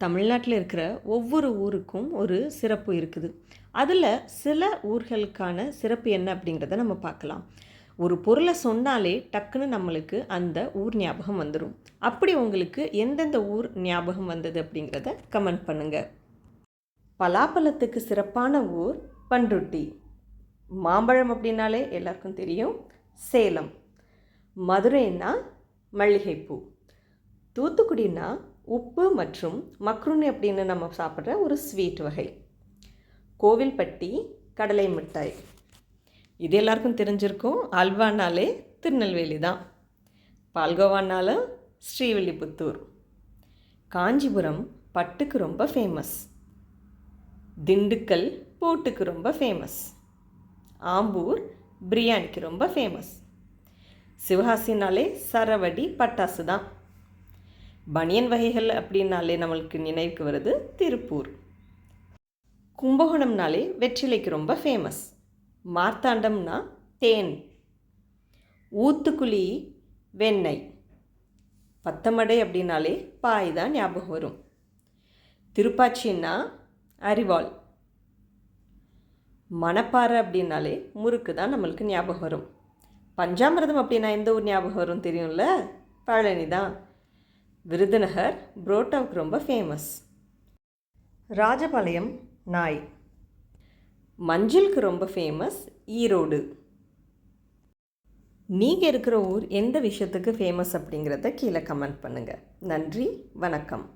தமிழ்நாட்டில் இருக்கிற ஒவ்வொரு ஊருக்கும் ஒரு சிறப்பு இருக்குது. அதில் சில ஊர்களுக்கான சிறப்பு என்ன அப்படிங்கிறத நம்ம பார்க்கலாம். ஒரு பொருளை சொன்னாலே டக்குன்னு நம்மளுக்கு அந்த ஊர் ஞாபகம் வந்துடும் அப்படி உங்களுக்கு எந்தெந்த ஊர் ஞாபகம் வந்தது அப்படிங்கிறத கமெண்ட் பண்ணுங்கள் பலாப்பழத்துக்கு சிறப்பான ஊர் பண்ருட்டி. மாம்பழம் அப்படின்னாலே எல்லாருக்கும் தெரியும். சேலம். மதுரைன்னா மல்லிகைப்பூ. தூத்துக்குடின்னா உப்பு மற்றும் மக்ருனி அப்படின்னு நம்ம சாப்பிட்ற ஒரு ஸ்வீட் வகை. கோவில்பட்டி கடலை மிட்டாய். இது எல்லாருக்கும் தெரிஞ்சிருக்கும். அல்வானாலே திருநெல்வேலி தான். பால்கோவானாலும் ஸ்ரீவில்லிபுத்தூர். காஞ்சிபுரம் பட்டுக்கு ரொம்ப ஃபேமஸ் திண்டுக்கல் பூட்டுக்கு ரொம்ப ஃபேமஸ் ஆம்பூர் பிரியாணிக்கு ரொம்ப ஃபேமஸ் சிவகாசினாலே சரவடி பட்டாசு தான். பனியன் வகைகள் அப்படின்னாலே நம்மளுக்கு நினைவுக்கு வருது திருப்பூர். கும்பகோணம்னாலே வெற்றிலைக்கு ரொம்ப ஃபேமஸ் மார்த்தாண்டம்னா தேன். ஊத்துக்குழி வெண்ணெய். பத்தமடை அப்படின்னாலே பாய் தான் ஞாபகம் வரும். திருப்பாச்சின்னா அரிவாள். மணப்பாறை அப்படின்னாலே முறுக்கு தான் நம்மளுக்கு ஞாபகம் வரும். பஞ்சாமிரதம் அப்படின்னா எந்த ஊர் ஞாபகம் வரும் தெரியும்ல? பழனி தான் விருதுநகர் புரோட்டாவுக்கு ரொம்ப ஃபேமஸ் ராஜபாளையம் நாய். மஞ்சளுக்கு ரொம்ப ஃபேமஸ் ஈரோடு. நீங்கள் இருக்கிற ஊர் எந்த விஷயத்துக்கு ஃபேமஸ் அப்படிங்கிறத கீழே கமெண்ட் பண்ணுங்கள் நன்றி வணக்கம்.